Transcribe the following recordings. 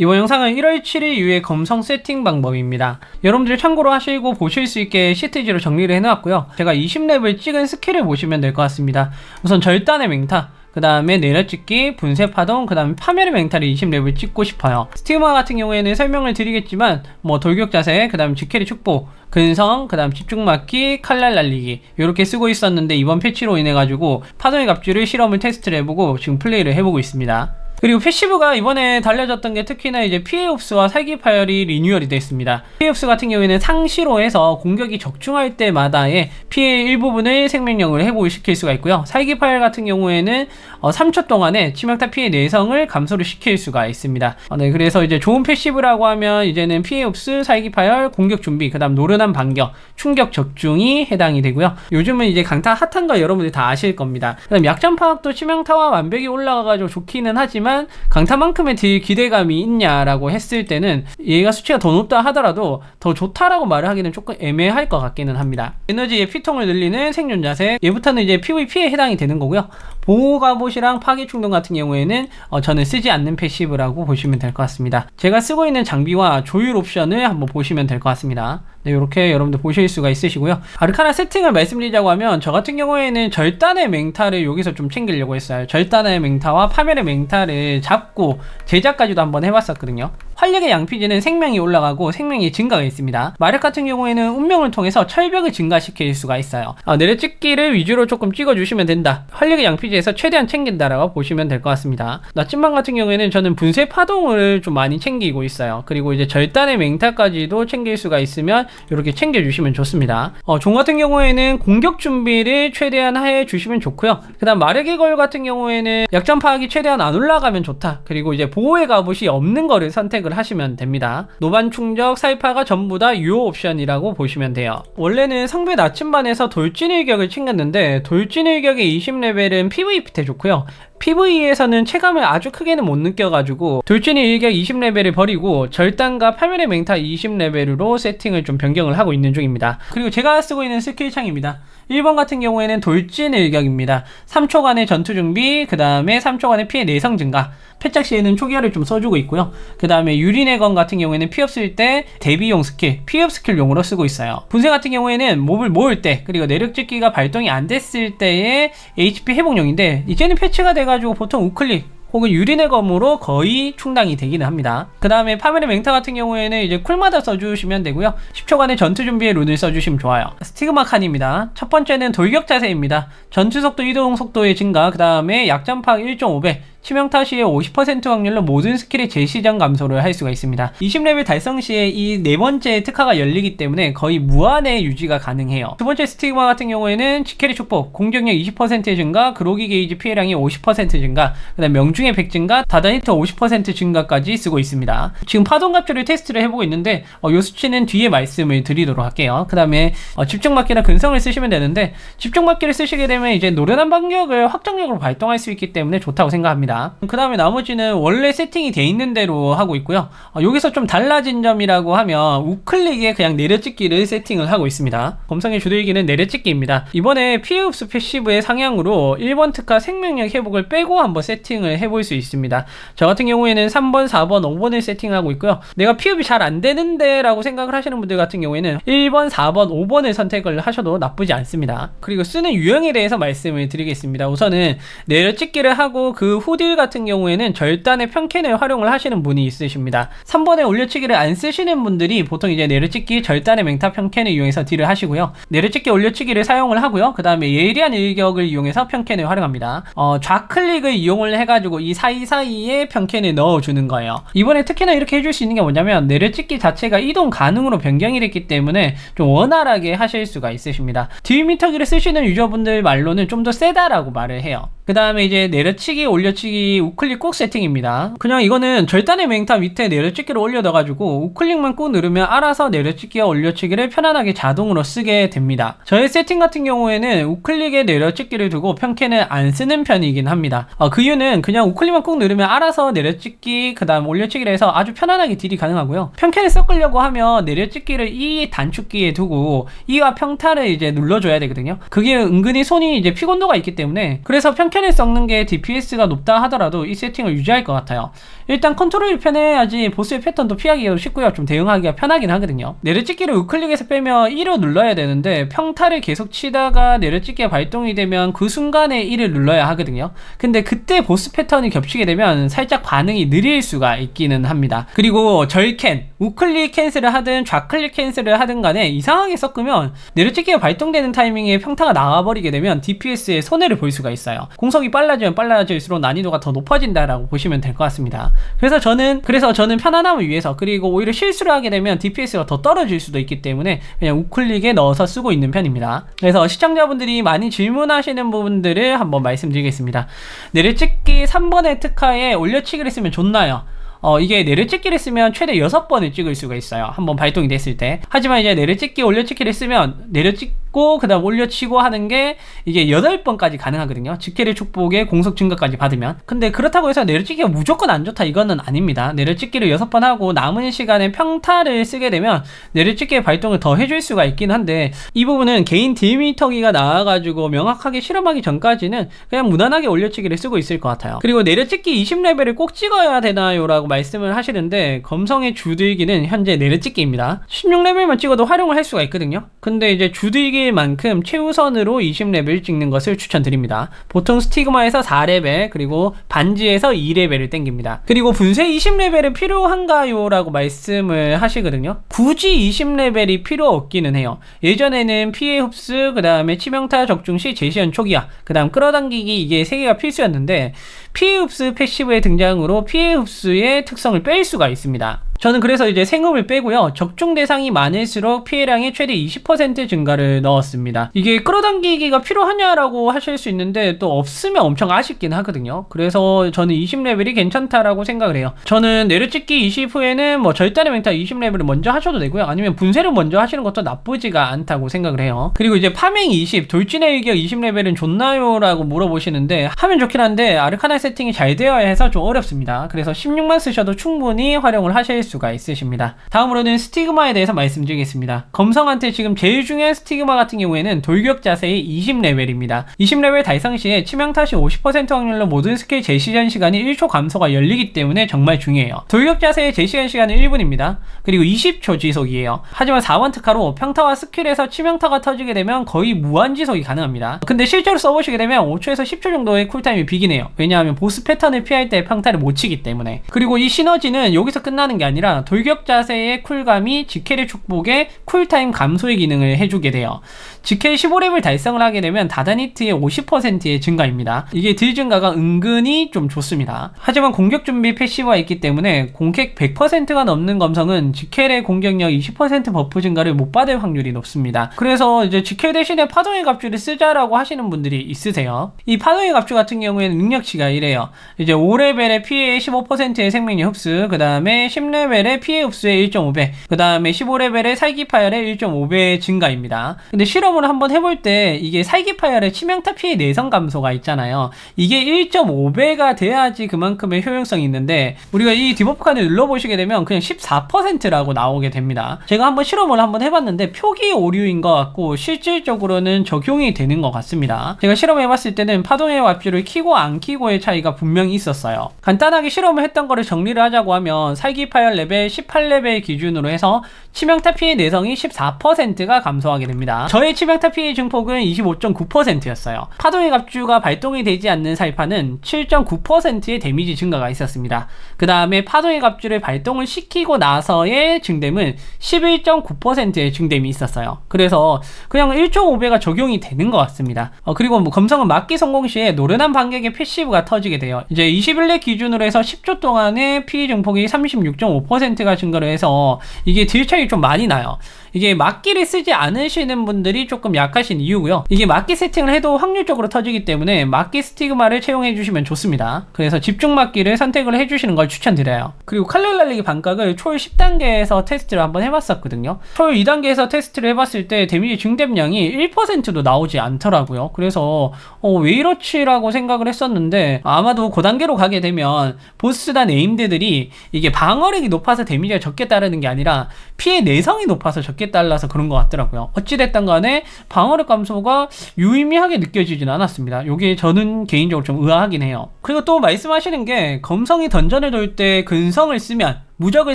이번 영상은 1월 7일 이후의 검성 세팅 방법입니다. 여러분들 참고로 하시고 보실 수 있게 시트지로 정리를 해놨고요. 제가 20렙을 찍은 스킬을 보시면 될 것 같습니다. 우선 절단의 맹타, 그 다음에 내려찍기, 분쇄파동, 그 다음에 파멸의 맹타를 20렙을 찍고 싶어요. 스티마 같은 경우에는 설명을 드리겠지만 뭐 돌격 자세, 그 다음 지캐리 축복, 근성, 그 다음 집중맞기, 칼날 날리기 이렇게 쓰고 있었는데 이번 패치로 인해 가지고 파동의 갑주를 실험을 테스트를 해보고 지금 플레이를 해보고 있습니다. 그리고 패시브가 이번에 달려졌던 게 특히나 이제 피해 흡수와 살기 파열이 리뉴얼이 됐습니다. 흡수 같은 경우에는 상시로 해서 공격이 적중할 때마다의 피해 일부분을 생명력을 회복시킬 수가 있고요. 살기 파열 같은 경우에는 어, 3초 동안에 치명타 피해 내성을 감소를 시킬 수가 있습니다. 어, 네, 그래서 이제 좋은 패시브라고 하면 이제는 피해 흡수, 살기 파열, 공격 준비, 그 다음 노련한 반격, 충격 적중이 해당이 되고요. 요즘은 이제 강타 핫한 거 여러분들이 다 아실 겁니다. 그 다음 약점 파악도 치명타와 완벽히 올라가가지고 좋기는 하지만 하지만 강타만큼의 딜 기대감이 있냐라고 했을 때는 얘가 수치가 더 높다 하더라도 더 좋다라고 말을 하기는 조금 애매할 것 같기는 합니다. 에너지의 피통을 늘리는 생존 자세 얘부터는 이제 PVP에 해당이 되는 거고요. 보호 갑옷이랑 파괴 충동 같은 경우에는 어, 저는 쓰지 않는 패시브라고 보시면 될 것 같습니다. 제가 쓰고 있는 장비와 조율 옵션을 한번 보시면 될 것 같습니다. 네, 이렇게 여러분들 보실 수가 있으시고요. 아르카나 세팅을 말씀드리자고 하면 저 같은 경우에는 절단의 맹타를 여기서 좀 챙기려고 했어요. 절단의 맹타와 파멸의 맹타를 잡고 제작까지도 한번 해봤었거든요. 활력의 양피지는 생명이 올라가고 생명이 증가가 있습니다. 마력 같은 경우에는 운명을 통해서 철벽을 증가시킬 수가 있어요. 아, 내려찍기를 위주로 조금 찍어주시면 된다. 활력의 양피지에서 최대한 챙긴다라고 보시면 될 것 같습니다. 나침반 같은 경우에는 저는 분쇄 파동을 좀 많이 챙기고 있어요. 그리고 이제 절단의 맹타까지도 챙길 수가 있으면 이렇게 챙겨주시면 좋습니다. 어, 종 같은 경우에는 공격 준비를 최대한 해 주시면 좋고요. 그 다음 마력의 걸 같은 경우에는 약점 파악이 최대한 안 올라가면 좋다. 그리고 이제 보호의 갑옷이 없는 거를 선택을 하시면 됩니다. 노반 충격, 살파가 전부 다 유효 옵션이라고 보시면 돼요. 원래는 성배 나침반에서 돌진 일격을 챙겼는데 돌진 일격의 20레벨은 PVP 때 좋고요. PVE에서는 체감을 아주 크게는 못 느껴가지고 돌진의 일격 20레벨을 버리고 절단과 파멸의 맹타 20레벨로 세팅을 좀 변경을 하고 있는 중입니다. 그리고 제가 쓰고 있는 스킬 창입니다. 1번 같은 경우에는 돌진 일격입니다. 3초간의 전투 준비, 그 다음에 3초간의 피해 내성 증가. 패착 시에는 초기화를 좀 써주고 있고요. 그 다음에 유린의 건 같은 경우에는 피 없을 때 대비용 스킬, 피업 스킬용으로 쓰고 있어요. 분쇄 같은 경우에는 몹을 모을 때, 그리고 내력 찍기가 발동이 안 됐을 때의 HP 회복용인데, 이제는 패치가 돼가지고 보통 우클릭, 혹은 유린의 검으로 거의 충당이 되기는 합니다. 그 다음에 파멸의 맹타 같은 경우에는 이제 쿨마다 써주시면 되고요. 10초간의 전투 준비의 룬을 써주시면 좋아요. 스티그마 칸입니다. 첫 번째는 돌격 자세입니다. 전투 속도, 이동 속도의 증가, 그 다음에 약점 파악 1.5배, 치명타 시에 50% 확률로 모든 스킬의 재시전 감소를 할 수가 있습니다. 20레벨 달성 시에 이 네 번째 특화가 열리기 때문에 거의 무한의 유지가 가능해요. 두 번째 스티그마 같은 경우에는 지캐리 축복, 공격력 20% 증가, 그로기 게이지 피해량이 50% 증가, 그 다음 명중의 100 증가, 다단 히터 50% 증가까지 쓰고 있습니다. 지금 파동 갑주를 테스트를 해보고 있는데 어, 이 수치는 뒤에 말씀을 드리도록 할게요. 그 다음에 어, 집중 맞기나 근성을 쓰시면 되는데 집중 맞기를 쓰시게 되면 이제 노련한 반격을 확정력으로 발동할 수 있기 때문에 좋다고 생각합니다. 있습니다. 그 다음에 나머지는 원래 세팅이 돼 있는 대로 하고 있고요. 어, 여기서 좀 달라진 점이라고 하면 우클릭에 그냥 내려찍기를 세팅을 하고 있습니다. 검성의 주도일기는 내려찍기입니다. 이번에 피해 흡수 패시브의 상향으로 1번 특화 생명력 회복을 빼고 한번 세팅을 해볼 수 있습니다. 저 같은 경우에는 3번, 4번, 5번을 세팅하고 있고요. 내가 피흡이 잘 안 되는데 라고 생각을 하시는 분들 같은 경우에는 1번, 4번, 5번을 선택을 하셔도 나쁘지 않습니다. 그리고 쓰는 유형에 대해서 말씀을 드리겠습니다. 우선은 내려찍기를 하고 그 후, 푸딜 같은 경우에는 절단의 편캔을 활용을 하시는 분이 있으십니다. 3번에 올려치기를 안 쓰시는 분들이 보통 이제 내려찍기 절단의 맹타 편캔을 이용해서 딜을 하시고요. 내려찍기 올려치기를 사용을 하고요. 그 다음에 예리한 일격을 이용해서 편캔을 활용합니다. 어, 좌클릭을 이용을 해가지고 이 사이사이에 편캔을 넣어주는 거예요. 이번에 특히나 이렇게 해줄 수 있는 게 뭐냐면 내려찍기 자체가 이동 가능으로 변경이 됐기 때문에 좀 원활하게 하실 수가 있으십니다. 딜 미터기를 쓰시는 유저분들 말로는 좀 더 세다라고 말을 해요. 그 다음에 이제 내려치기, 올려치기, 우클릭 꼭 세팅입니다. 그냥 이거는 절단의 맹타 밑에 내려찍기를 올려둬가지고 우클릭만 꾹 누르면 알아서 내려찍기와 올려치기를 편안하게 자동으로 쓰게 됩니다. 저의 세팅 같은 경우에는 우클릭에 내려찍기를 두고 편캔을 안 쓰는 편이긴 합니다. 어, 그 이유는 그냥 우클릭만 꾹 누르면 알아서 내려찍기, 그 다음 올려치기를 해서 아주 편안하게 딜이 가능하고요. 편캔을 섞으려고 하면 내려찍기를 이 단축키에 두고 이와 평타를 이제 눌러줘야 되거든요. 그게 은근히 손이 이제 피곤도가 있기 때문에 그래서 스캔을 썩는 게 DPS가 높다 하더라도 이 세팅을 유지할 것 같아요. 일단 컨트롤이 편해야지 보스의 패턴도 피하기가 쉽고요. 좀 대응하기가 편하긴 하거든요. 내려찍기를 우클릭에서 빼면 1을 눌러야 되는데 평타를 계속 치다가 내려찍기가 발동이 되면 그 순간에 1을 눌러야 하거든요. 근데 그때 보스 패턴이 겹치게 되면 살짝 반응이 느릴 수가 있기는 합니다. 그리고 절캔, 우클릭 캔슬을 하든 좌클릭 캔슬을 하든 간에 이상하게 섞으면 내려찍기가 발동되는 타이밍에 평타가 나와버리게 되면 DPS에 손해를 볼 수가 있어요. 공속이 빨라지면 빨라질수록 난이도 가 더 높아진다라고 보시면 될 것 같습니다. 그래서 저는 그래서 저는 편안함을 위해서 그리고 오히려 실수를 하게 되면 DPS가 더 떨어질 수도 있기 때문에 그냥 우클릭에 넣어서 쓰고 있는 편입니다. 그래서 시청자분들이 많이 질문하시는 부분들을 한번 말씀드리겠습니다. 내려찍기 3번의 특화에 올려치기를 쓰면 좋나요? 어, 이게 내려찍기를 쓰면 최대 6번을 찍을 수가 있어요. 한번 발동이 됐을 때. 하지만 이제 내려찍기, 올려찍기를 쓰면 내려찍 고, 그 다음 올려치고 하는 게 이게 8번까지 가능하거든요. 직계의 축복에 공속 증가까지 받으면. 근데 그렇다고 해서 내려찍기가 무조건 안 좋다 이거는 아닙니다. 내려찍기를 6번 하고 남은 시간에 평타를 쓰게 되면 내려찍기의 발동을 더 해줄 수가 있긴 한데 이 부분은 개인 딜미터기가 나와가지고 명확하게 실험하기 전까지는 그냥 무난하게 올려치기를 쓰고 있을 것 같아요. 그리고 내려찍기 20레벨을 꼭 찍어야 되나요? 라고 말씀을 하시는데 검성의 주들기는 현재 내려찍기입니다. 16레벨만 찍어도 활용을 할 수가 있거든요. 근데 이제 주들기 만큼 최우선으로 20레벨 찍는 것을 추천드립니다. 보통 스티그마에서 4레벨 그리고 반지에서 2레벨을 땡깁니다. 그리고 분쇄 20레벨은 필요한가요? 라고 말씀을 하시거든요. 굳이 20레벨이 필요 없기는 해요. 예전에는 피해 흡수, 그 다음에 치명타 적중 시 제시현 초기화, 그 다음 끌어당기기 이게 3개가 필수였는데 피해 흡수 패시브의 등장으로 피해 흡수의 특성을 뺄 수가 있습니다. 저는 그래서 이제 생음을 빼고요. 적중 대상이 많을수록 피해량이 최대 20% 증가를 넣었습니다. 이게 끌어당기기가 필요하냐라고 하실 수 있는데 또 없으면 엄청 아쉽긴 하거든요. 그래서 저는 20레벨이 괜찮다라고 생각을 해요. 저는 내려찍기 20 후에는 뭐 절단의 맹타 20레벨을 먼저 하셔도 되고요. 아니면 분쇄를 먼저 하시는 것도 나쁘지가 않다고 생각을 해요. 그리고 이제 파밍 20, 돌진의 일격 20레벨은 좋나요? 라고 물어보시는데 하면 좋긴 한데 아르카나 세팅이 잘 되어야 해서 좀 어렵습니다. 그래서 16만 쓰셔도 충분히 활용을 하실 수가 있으십니다. 다음으로는 스티그마에 대해서 말씀드리겠습니다. 검성한테 지금 제일 중요한 스티그마 같은 경우에는 돌격 자세의 20레벨입니다. 20레벨 달성 시에 치명타시 50% 확률로 모든 스킬 제시전 시간이 1초 감소가 열리기 때문에 정말 중요해요. 돌격 자세의 제시전 시간은 1분입니다. 그리고 20초 지속이에요. 하지만 4원 특화로 평타와 스킬에서 치명타가 터지게 되면 거의 무한 지속이 가능합니다. 근데 실제로 써보시게 되면 5초에서 10초 정도의 쿨타임이 비기네요. 왜냐하면 보스 패턴을 피할 때 평타를 못 치기 때문에. 그리고 이 시너지는 여기서 끝나는 게 아니라 아니라 돌격 자세의 쿨감이 지켈의 축복에 쿨타임 감소의 기능을 해주게 돼요. 지켈 15렙을 달성을 하게 되면 다다니트의 50%의 증가입니다. 이게 딜 증가가 은근히 좀 좋습니다. 하지만 공격 준비 패시브가 있기 때문에 공격 100%가 넘는 검성은 지켈의 공격력 20% 버프 증가를 못 받을 확률이 높습니다. 그래서 이제 지켈 대신에 파동의 갑주를 쓰자라고 하시는 분들이 있으세요. 이 파동의 갑주 같은 경우에는 능력치가 이래요. 이제 5레벨의 피해 15%의 생명력 흡수, 그 다음에 10레벨의 피해 흡수의 1.5배, 그 다음에 15레벨의 살기 파열의 1.5배 증가입니다. 근데 실험 을 한번 해볼 때 이게 살기 파열의 치명타 피해 내성 감소가 있잖아요. 이게 1.5배가 돼야지 그만큼의 효용성이 있는데 우리가 이 디버프 칸을 눌러보시게 되면 그냥 14%라고 나오게 됩니다. 제가 한번 실험을 한번 해봤는데 표기 오류인 것 같고 실질적으로는 적용이 되는 것 같습니다. 제가 실험해봤을 때는 파동의 값줄을 키고 안 키고의 차이가 분명히 있었어요. 간단하게 실험을 했던 거를 정리를 하자고 하면 살기 파열 레벨 18레벨 기준으로 해서 치명타 피해 내성이 14%가 감소하게 됩니다. 저의 치명타 피해 증폭은 25.9%였어요. 파동의 갑주가 발동이 되지 않는 살파는 7.9%의 데미지 증가가 있었습니다. 그 다음에 파동의 갑주를 발동을 시키고 나서의 증댐은 11.9%의 증댐이 있었어요. 그래서 그냥 1.5배가 적용이 되는 것 같습니다. 어, 그리고 뭐 검성은 막기 성공 시에 노련한 반격의 패시브가 터지게 돼요. 이제 21렙 기준으로 해서 10초 동안의 피해 증폭이 36.5%가 증가를 해서 이게 딜 차이 좀 많이 나요. 이게 막기를 쓰지 않으시는 분들이 조금 약하신 이유고요. 이게 막기 세팅을 해도 확률적으로 터지기 때문에 막기 스티그마를 채용해 주시면 좋습니다. 그래서 집중 막기를 선택을 해 주시는 걸 추천드려요. 그리고 칼날 날리기 반각을 초월 10단계에서 테스트를 한번 해봤었거든요. 초월 2단계에서 테스트를 해봤을 때 데미지 증대량이 1%도 나오지 않더라고요. 그래서 어, 왜 이렇지라고 생각을 했었는데 아마도 그 단계로 가게 되면 보스단 에임드들이 이게 방어력이 높아서 데미지가 적게 따르는 게 아니라 피해 내성이 높아서 적게 적게 달라서 그런 것 같더라고요. 어찌됐든 간에 방어력 감소가 유의미하게 느껴지진 않았습니다. 요게 저는 개인적으로 좀 의아하긴 해요. 그리고 또 말씀하시는 게 검성이 던전을 돌 때 근성을 쓰면 무적을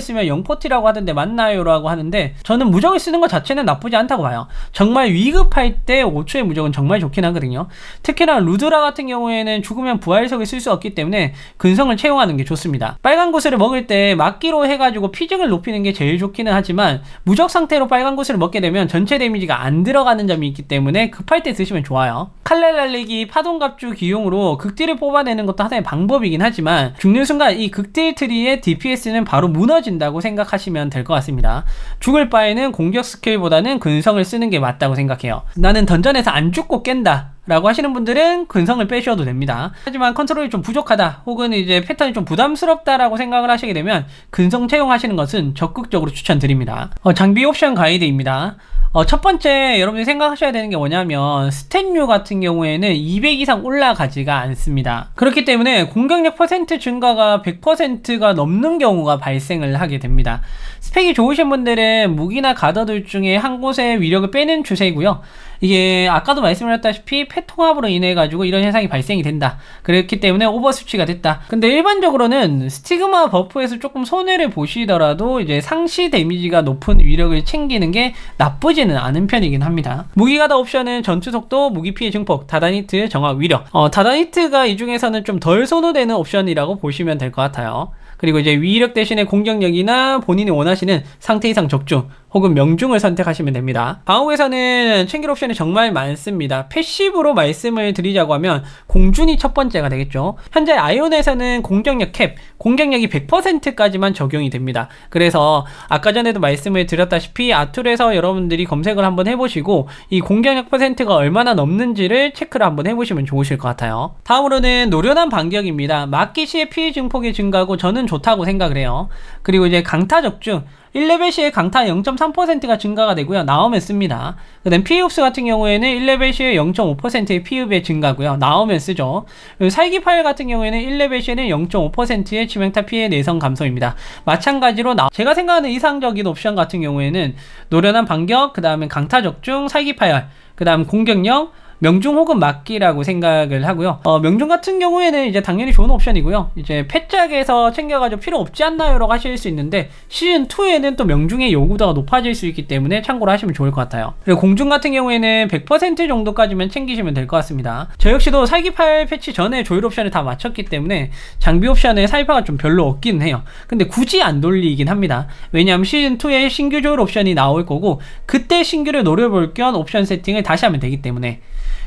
쓰면 0포티라고 하던데 맞나요? 라고 하는데 저는 무적을 쓰는 것 자체는 나쁘지 않다고 봐요. 정말 위급할 때 5초의 무적은 정말 좋긴 하거든요. 특히나 루드라 같은 경우에는 죽으면 부활석을 쓸 수 없기 때문에 근성을 채용하는 게 좋습니다. 빨간 구슬을 먹을 때 막기로 해가지고 피증을 높이는 게 제일 좋기는 하지만 무적 상태로 빨간 구슬을 먹게 되면 전체 데미지가 안 들어가는 점이 있기 때문에 급할 때 쓰시면 좋아요. 칼날 날리기 파동갑주 기용으로 극딜을 뽑아내는 것도 하나의 방법이긴 하지만 죽는 순간 이 극딜 트리의 DPS는 바로 무너진다고 생각하시면 될 것 같습니다. 죽을 바에는 공격 스킬보다는 근성을 쓰는 게 맞다고 생각해요. 나는 던전에서 안 죽고 깬다. 라고 하시는 분들은 근성을 빼셔도 됩니다. 하지만 컨트롤이 좀 부족하다 혹은 이제 패턴이 좀 부담스럽다라고 생각을 하시게 되면 근성 채용하시는 것은 적극적으로 추천드립니다. 어, 장비 옵션 가이드입니다. 어, 첫 번째 여러분들이 생각하셔야 되는 게 뭐냐면 스탯류 같은 경우에는 200 이상 올라가지가 않습니다. 그렇기 때문에 공격력 퍼센트 증가가 100%가 넘는 경우가 발생을 하게 됩니다. 스펙이 좋으신 분들은 무기나 가더들 중에 한 곳에 위력을 빼는 추세이고요. 이게 아까도 말씀드렸다시피 패통합으로 인해 가지고 이런 현상이 발생이 된다. 그렇기 때문에 오버 수치가 됐다. 근데 일반적으로는 스티그마 버프에서 조금 손해를 보시더라도 이제 상시 데미지가 높은 위력을 챙기는 게 나쁘지는 않은 편이긴 합니다. 무기가다 옵션은 전투 속도, 무기 피해 증폭, 다다니트, 정화 위력. 어, 다다니트가 이 중에서는 좀 덜 선호되는 옵션이라고 보시면 될 것 같아요. 그리고 이제 위력 대신에 공격력이나 본인이 원하시는 상태 이상 적중 혹은 명중을 선택하시면 됩니다. 방어에서는 챙길 옵션이 정말 많습니다. 패시브로 말씀을 드리자고 하면 공준이 첫 번째가 되겠죠. 현재 아이온에서는 공격력 캡, 공격력이 100%까지만 적용이 됩니다. 그래서 아까 전에도 말씀을 드렸다시피 아툴에서 여러분들이 검색을 한번 해보시고 이 공격력 퍼센트가 얼마나 넘는지를 체크를 한번 해보시면 좋으실 것 같아요. 다음으로는 노련한 반격입니다. 맞기 시에 피해 증폭이 증가하고 저는 좋다고 생각을 해요. 그리고 이제 강타 적중 1레벨 시에 강타 0.3%가 증가가 되고요. 나오면 씁니다. 그 다음 피흡수 같은 경우에는 1레벨 시에 0.5%의 피흡의 증가고요. 나오면 쓰죠. 살기 파일 같은 경우에는 1레벨 시에는 0.5%의 치명타 피해 내성 감소입니다. 마찬가지로 나... 제가 생각하는 이상적인 옵션 같은 경우에는 노련한 반격, 그 다음에 강타 적중, 살기 파열, 그 다음 공격력, 명중 혹은 막기라고 생각을 하고요. 어, 명중 같은 경우에는 이제 당연히 좋은 옵션이고요. 이제 패짝에서 챙겨가지고 필요 없지 않나요라고 하실 수 있는데 시즌 2에는 또 명중의 요구도가 높아질 수 있기 때문에 참고로 하시면 좋을 것 같아요. 그리고 공중 같은 경우에는 100% 정도까지만 챙기시면 될 것 같습니다. 저 역시도 살기팔 패치 전에 조율 옵션을 다 맞췄기 때문에 장비 옵션에 살파가 좀 별로 없긴 해요. 근데 굳이 안 돌리긴 합니다. 왜냐하면 시즌 2에 신규 조율 옵션이 나올 거고 그때 신규를 노려볼 겸 옵션 세팅을 다시 하면 되기 때문에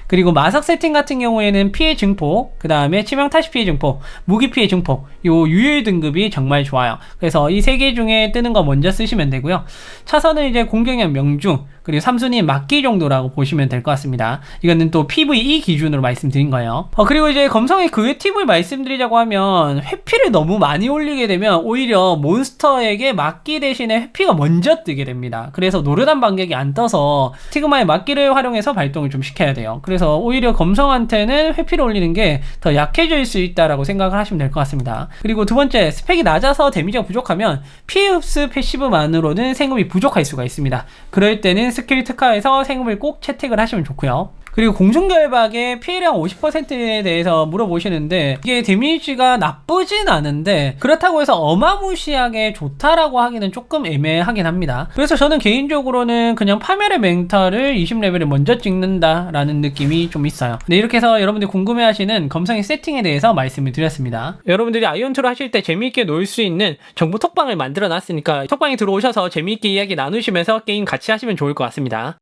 그리고 마석 세팅 같은 경우에는 피해 증폭, 그 다음에 치명 타시 피해 증폭, 무기 피해 증폭, 요 유일 등급이 정말 좋아요. 그래서 이 세 개 중에 뜨는 거 먼저 쓰시면 되고요. 차선은 이제 공격력 명중, 그리고 3순위 막기 정도라고 보시면 될 것 같습니다. 이거는 또 PVE 기준으로 말씀드린 거예요. 어, 그리고 이제 검성의 그외 팁을 말씀드리자고 하면 회피를 너무 많이 올리게 되면 오히려 몬스터에게 막기 대신에 회피가 먼저 뜨게 됩니다. 그래서 노련한 반격이 안 떠서 티그마의 막기를 활용해서 발동을 좀 시켜야 돼요. 그래서 오히려 검성한테는 회피를 올리는 게 더 약해질 수 있다라고 생각을 하시면 될 것 같습니다. 그리고 두 번째, 스펙이 낮아서 데미지가 부족하면 피해 흡수 패시브만으로는 생급이 부족할 수가 있습니다. 그럴 때는 스킬 특화에서 생급을 꼭 채택을 하시면 좋고요. 그리고 공중결박의 피해량 50%에 대해서 물어보시는데 이게 데미지가 나쁘진 않은데 그렇다고 해서 어마무시하게 좋다라고 하기는 조금 애매하긴 합니다. 그래서 저는 개인적으로는 그냥 파멸의 맹타를 20레벨에 먼저 찍는다라는 느낌이 좀 있어요. 네, 이렇게 해서 여러분들이 궁금해하시는 검성의 세팅에 대해서 말씀을 드렸습니다. 여러분들이 아이언투를 하실 때 재미있게 놀 수 있는 정보 톡방을 만들어 놨으니까 톡방에 들어오셔서 재미있게 이야기 나누시면서 게임 같이 하시면 좋을 것 같습니다.